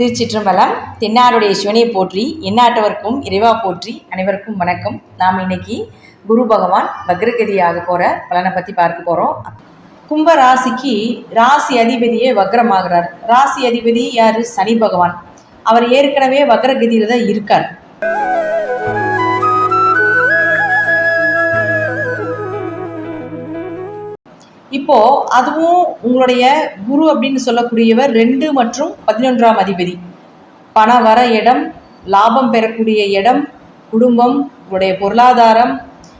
திருச்சிற்றம்பலம் தென்னாருடைய சிவனை போற்றி எந்நாட்டவர்க்கும் இறைவா போற்றி அனைவருக்கும் வணக்கம். நாம் இன்னைக்கு குரு பகவான் வக்ரகதியாக போகிற பலனை பற்றி பார்க்க போகிறோம் கும்ப ராசிக்கு ராசி அதிபதியே வக்ரமாகிறார். ராசி அதிபதி யார்? சனி பகவான். அவர் ஏற்கனவே வக்ரகதியில் தான் இருக்கார். இப்போ அதுவும் உங்களுடைய குரு அப்படின்னு சொல்லக்கூடியவர் ரெண்டு மற்றும் பதினொன்றாம் அதிபதி. பண வர இடம் லாபம் பெறக்கூடிய இடம் குடும்பம் உங்களுடைய பொருளாதாரம்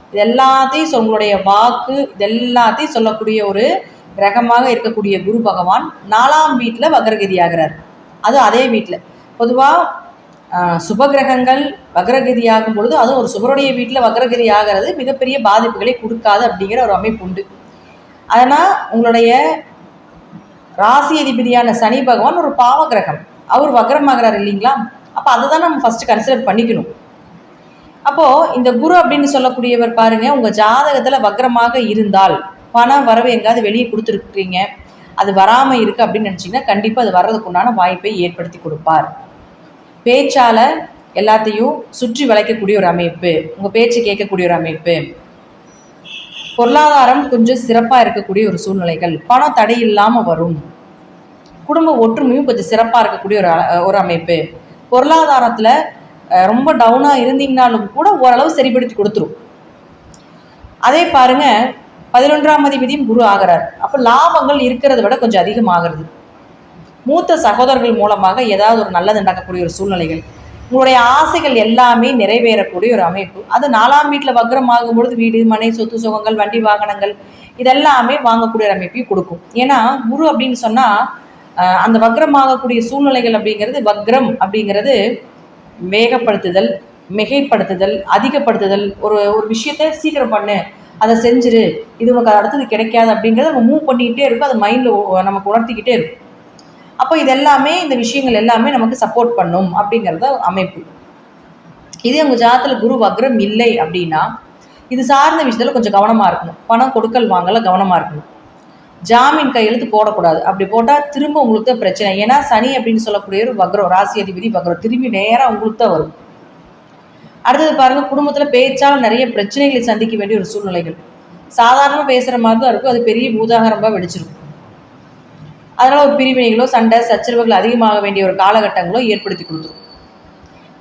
இது எல்லாத்தையும் உங்களுடைய வாக்கு இதெல்லாத்தையும் சொல்லக்கூடிய ஒரு கிரகமாக இருக்கக்கூடிய குரு பகவான் நாலாம் வீட்டில் வக்ரகதி ஆகிறார் அது அதே வீட்டில். பொதுவாக சுபகிரகங்கள் வக்ரகதி ஆகும் பொழுது அதுவும் ஒரு சுபருடைய வீட்டில் வக்ரகதி ஆகிறது மிகப்பெரிய பாதிப்புகளை கொடுக்காது அப்படிங்கிற ஒரு அமைப்பு உண்டு. அதனால் உங்களுடைய ராசி அதிபதியான சனி பகவான் ஒரு பாவ கிரகம் அவர் வக்ரமாகிறார் இல்லைங்களா? அப்போ அதை தான் நம்ம ஃபஸ்ட்டு கன்சிடர் பண்ணிக்கணும். அப்போது இந்த குரு அப்படின்னு சொல்லக்கூடியவர் பாருங்கள் உங்கள் ஜாதகத்தில் வக்ரமாக இருந்தால் பணம் வரவு எங்காவது வெளியே கொடுத்துருக்குறீங்க அது வராமல் இருக்குது அப்படின்னு நினச்சிங்கன்னா கண்டிப்பாக அது வர்றதுக்கு உண்டான வாய்ப்பை ஏற்படுத்தி கொடுப்பார். பேச்சால் எல்லாத்தையும் சுற்றி வளைக்கக்கூடிய ஒரு அமைப்பு உங்கள் பேச்சு கேட்கக்கூடிய ஒரு அமைப்பு பொருளாதாரம் கொஞ்சம் சிறப்பாக இருக்கக்கூடிய ஒரு சூழ்நிலைகள். பணம் தடை இல்லாமல் வரும். குடும்ப ஒற்றுமையும் கொஞ்சம் சிறப்பாக இருக்கக்கூடிய ஒரு அ- ஒரு அமைப்பு. பொருளாதாரத்தில் ரொம்ப டவுனாக இருந்தீங்கனாலும் கூட ஓரளவு சரிப்படுத்தி கொடுத்துரும். அதே பாருங்க பதினொன்றாம் அதிபதியும் குரு ஆகிறார். அப்போ லாபங்கள் இருக்கிறத விட கொஞ்சம் அதிகமாகிறது. மூத்த சகோதரர்கள் மூலமாக ஏதாவது ஒரு நல்லது நடக்கக்கூடிய ஒரு சூழ்நிலைகள். உங்களுடைய ஆசைகள் எல்லாமே நிறைவேறக்கூடிய ஒரு அமைப்பு. அது நாலாம் வீட்டில் வக்ரமாகும் பொழுது வீடு மனை சொத்து சுகங்கள் வண்டி வாகனங்கள் இதெல்லாமே வாங்கக்கூடிய ஒரு அமைப்பையும் கொடுக்கும். ஏன்னா குரு அப்படின்னு சொன்னால் அந்த வக்ரமாகக்கூடிய சூழ்நிலைகள் அப்படிங்கிறது வக்ரம் அப்படிங்கிறது வேகப்படுத்துதல் மிகைப்படுத்துதல் அதிகப்படுத்துதல் ஒரு ஒரு விஷயத்த சீக்கிரம் பண்ணு அதை செஞ்சிரு இது உனக்கு அடுத்தது கிடைக்காது அப்படிங்கிறத நம்ம மூவ் பண்ணிக்கிட்டே இருக்கும். அது மைண்டில் நமக்கு உணர்த்திக்கிட்டே இருக்கும். அப்போ இது எல்லாமே இந்த விஷயங்கள் எல்லாமே நமக்கு சப்போர்ட் பண்ணும் அப்படிங்கிறத அமைப்பு. இதே உங்கள் ஜாதத்தில் குரு வக்ரம் இல்லை அப்படின்னா இது சார்ந்த விஷயத்தில் கொஞ்சம் கவனமாக இருக்கணும். பணம் கொடுக்கல் வாங்கல கவனமாக இருக்கணும். ஜாமீன் கையெழுத்து போடக்கூடாது. அப்படி போட்டால் திரும்ப உங்களுக்கு தான் பிரச்சனை. ஏன்னா சனி அப்படின்னு சொல்லக்கூடிய ஒரு வக்ரம் ராசி அதிபதி வக்ரம் திரும்பி நேராக உங்களுக்கு தான் வரும். அடுத்தது பாருங்கள் குடும்பத்தில் பேச்சால் நிறைய பிரச்சனைகளை சந்திக்க வேண்டிய ஒரு சூழ்நிலைகள். சாதாரணமாக பேசுகிற மாதிரி தான் இருக்கும். அது பெரிய பூதாகரமாக வெடிச்சிருக்கும். அதனால் ஒரு பிரிவினைகளோ சண்டை சச்சரவுகள் அதிகமாக வேண்டிய ஒரு காலகட்டங்களோ ஏற்படுத்தி கொடுத்துரும்.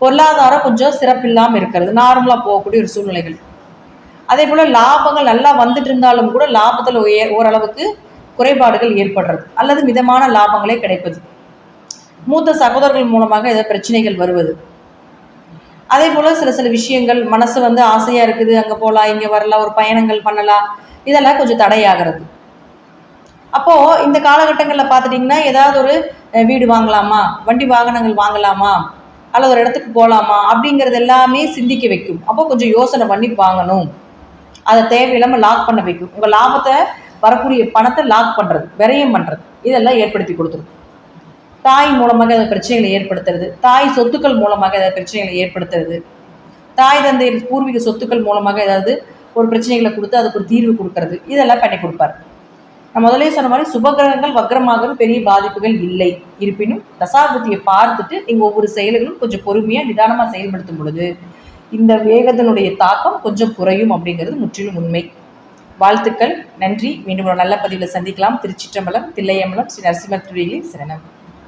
பொருளாதாரம் கொஞ்சம் சிறப்பில்லாமல் இருக்கிறது. நார்மலாக போகக்கூடிய ஒரு சூழ்நிலைகள். அதே போல் லாபங்கள் நல்லா வந்துட்டு இருந்தாலும் கூட லாபத்தில் உயர் ஓரளவுக்கு குறைபாடுகள் ஏற்படுறது அல்லது மிதமான லாபங்களே கிடைப்பது. மூத்த சகோதரர்கள் மூலமாக ஏதாவது பிரச்சனைகள் வருவது. அதே போல் சில சில விஷயங்கள் மனசு வந்து ஆசையாக இருக்குது. அங்கே போகலாம் இங்கே வரலாம் ஒரு பயணங்கள் பண்ணலாம். இதெல்லாம் கொஞ்சம் தடையாகிறது. அப்போது இந்த காலகட்டங்களில் பார்த்துட்டிங்கன்னா ஏதாவது ஒரு வீடு வாங்கலாமா? வண்டி வாகனங்கள் வாங்கலாமா? அல்லது ஒரு இடத்துக்கு போகலாமா அப்படிங்கிறது எல்லாமே சிந்திக்க வைக்கும். அப்போ கொஞ்சம் யோசனை பண்ணி வாங்கணும். அதை தேவையில்லாமல் லாக் பண்ண வைக்கும். உங்கள் லாபத்தை வரக்கூடிய பணத்தை லாக் பண்ணுறது விரயம் பண்ணுறது இதெல்லாம் ஏற்படுத்தி கொடுத்துரும். தாய் மூலமாக ஏதாவது பிரச்சனைகளை ஏற்படுத்துறது. தாய் சொத்துக்கள் மூலமாக ஏதாவது பிரச்சனைகளை ஏற்படுத்துறது. தாய் தந்தை பூர்வீக சொத்துக்கள் மூலமாக ஏதாவது ஒரு பிரச்சனைகளை கொடுத்து அதுக்கு ஒரு தீர்வு கொடுக்கறது. இதெல்லாம் பண்ணி கொடுப்பார். நான் முதலே சொன்ன மாதிரி சுபகிரகங்கள் வக்ரமாகிறது பெரிய பாதிப்புகள் இல்லை. இருப்பினும் தசாபுத்தியை பார்த்துட்டு நீங்கள் ஒவ்வொரு செயல்களும் கொஞ்சம் பொறுமையாக நிதானமாக செயல்படுத்தும் பொழுது இந்த வேகத்தினுடைய தாக்கம் கொஞ்சம் குறையும் அப்படிங்கிறது முற்றிலும் உண்மை. வாழ்த்துக்கள் நன்றி. மீண்டும் ஒரு நல்ல பதிவில் சந்திக்கலாம். திருச்சிற்றம்பலம் தில்லையம்பலம் ஸ்ரீ நரசிம்ம திருவிழி சரணம்.